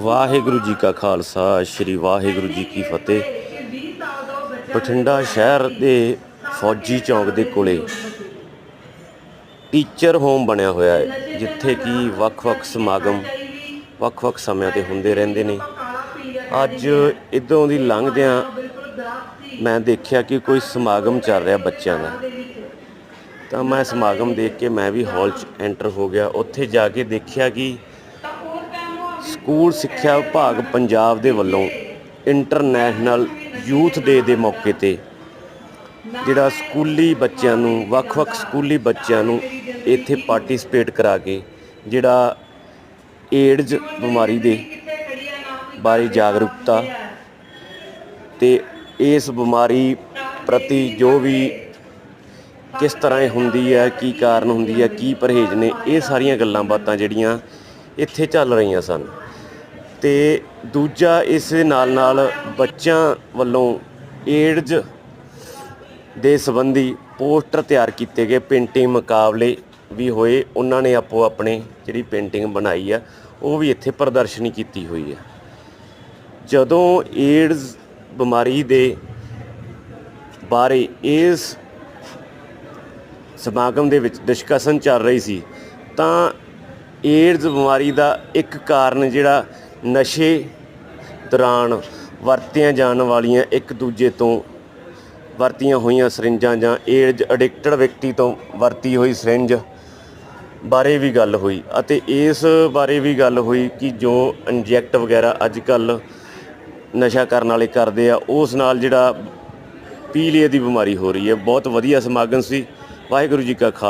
ਵਾਹਿਗੁਰੂ ਜੀ ਕਾ ਖਾਲਸਾ, ਸ੍ਰੀ ਵਾਹਿਗੁਰੂ ਜੀ ਕੀ ਫਤਿਹ। ਬਠਿੰਡਾ ਸ਼ਹਿਰ ਦੇ ਫੌਜੀ ਚੌਂਕ ਦੇ ਕੋਲੇ ਟੀਚਰ ਹੋਮ ਬਣਿਆ ਹੋਇਆ ਹੈ, ਜਿੱਥੇ ਕਿ ਵੱਖ-ਵੱਖ ਸਮਾਗਮ ਵੱਖ-ਵੱਖ ਸਮਿਆਂ ਤੇ ਹੁੰਦੇ ਰਹਿੰਦੇ ਨੇ। ਅੱਜ ਇਦੋਂ ਦੀ ਲੰਘਦਿਆਂ ਮੈਂ ਦੇਖਿਆ ਕਿ ਕੋਈ ਸਮਾਗਮ ਚੱਲ ਰਿਹਾ ਬੱਚਿਆਂ ਦਾ। ਤਾਂ ਮੈਂ ਸਮਾਗਮ ਦੇਖ ਕੇ ਮੈਂ ਵੀ ਹਾਲ 'ਚ ਐਂਟਰ ਹੋ ਗਿਆ। ਉੱਥੇ ਜਾ ਕੇ ਦੇਖਿਆ ਕਿ ਸਕੂਲ ਸਿੱਖਿਆ ਵਿਭਾਗ ਪੰਜਾਬ ਦੇ ਵੱਲੋਂ ਇੰਟਰਨੈਸ਼ਨਲ ਯੂਥ ਡੇ ਦੇ ਮੌਕੇ ਤੇ ਜਿਹੜਾ ਸਕੂਲੀ ਬੱਚਿਆਂ ਨੂੰ, ਵੱਖ-ਵੱਖ ਸਕੂਲੀ ਬੱਚਿਆਂ ਨੂੰ ਇੱਥੇ ਪਾਰਟਿਸਿਪੇਟ ਕਰਾ ਕੇ ਜਿਹੜਾ ਏਡਜ਼ ਬਿਮਾਰੀ ਦੇ ਬਾਰੇ ਜਾਗਰੂਕਤਾ ਤੇ ਇਸ ਬਿਮਾਰੀ ਪ੍ਰਤੀ ਜੋ ਵੀ ਕਿਸ ਤਰ੍ਹਾਂ ਇਹ ਹੁੰਦੀ ਹੈ, ਕੀ ਕਾਰਨ ਹੁੰਦੀ ਹੈ, ਕੀ ਪਰਹੇਜ਼ ਨੇ, ਇਹ ਸਾਰੀਆਂ ਗੱਲਾਂ ਬਾਤਾਂ ਜਿਹੜੀਆਂ ਇੱਥੇ ਚੱਲ ਰਹੀਆਂ ਸਨ। ਤੇ ਦੂਜਾ ਇਸ ਦੇ ਨਾਲ ਨਾਲ ਬੱਚਿਆਂ ਵੱਲੋਂ ਏਡਜ਼ ਦੇ ਸੰਬੰਧੀ ਪੋਸਟਰ ਤਿਆਰ ਕੀਤੇ ਗਏ। ਪੇਂਟਿੰਗ ਮੁਕਾਬਲੇ ਵੀ ਹੋਏ। ਉਹਨਾਂ ਨੇ ਆਪੋ ਆਪਣੇ ਜਿਹੜੀ ਪੇਂਟਿੰਗ ਬਣਾਈ ਆ, ਉਹ ਵੀ ਇੱਥੇ ਪ੍ਰਦਰਸ਼ਨੀ ਕੀਤੀ ਹੋਈ ਹੈ ਜਦੋਂ ਏਡਜ਼ ਬਿਮਾਰੀ ਦੇ ਬਾਰੇ ਇਸ ਸਮਾਗਮ ਦੇ ਵਿੱਚ ਡਿਸਕਸ਼ਨ ਚੱਲ ਰਹੀ ਸੀ, ਤਾਂ ਏਡਜ਼ ਬਿਮਾਰੀ ਦਾ ਇੱਕ ਕਾਰਨ ਜਿਹੜਾ ਨਸ਼ੇ ਦੌਰਾਨ ਵਰਤੀਆਂ ਜਾਣ ਵਾਲੀਆਂ ਇੱਕ ਦੂਜੇ ਤੋਂ ਵਰਤੀਆਂ ਹੋਈਆਂ ਸਰਿੰਜਾਂ ਜਾਂ ਏਡਜ਼ ਐਡਿਕਟਡ ਵਿਅਕਤੀ ਤੋਂ ਵਰਤੀ ਹੋਈ ਸਰਿੰਜ ਬਾਰੇ ਵੀ ਗੱਲ ਹੋਈ ਅਤੇ ਇਸ ਬਾਰੇ ਵੀ ਗੱਲ ਹੋਈ ਕਿ ਜੋ ਇੰਜੈਕਟ ਵਗੈਰਾ ਅੱਜ ਕੱਲ ਨਸ਼ਾ ਕਰਨ ਵਾਲੇ ਕਰਦੇ ਆ, ਉਸ ਨਾਲ ਜਿਹੜਾ ਪੀਲੀਏ ਦੀ ਬਿਮਾਰੀ ਹੋ ਰਹੀ ਹੈ। ਬਹੁਤ ਵਧੀਆ ਸਮਾਗਮ ਸੀ। ਵਾਹਿਗੁਰੂ ਜੀ ਕਾ ਖਾਲਸਾ।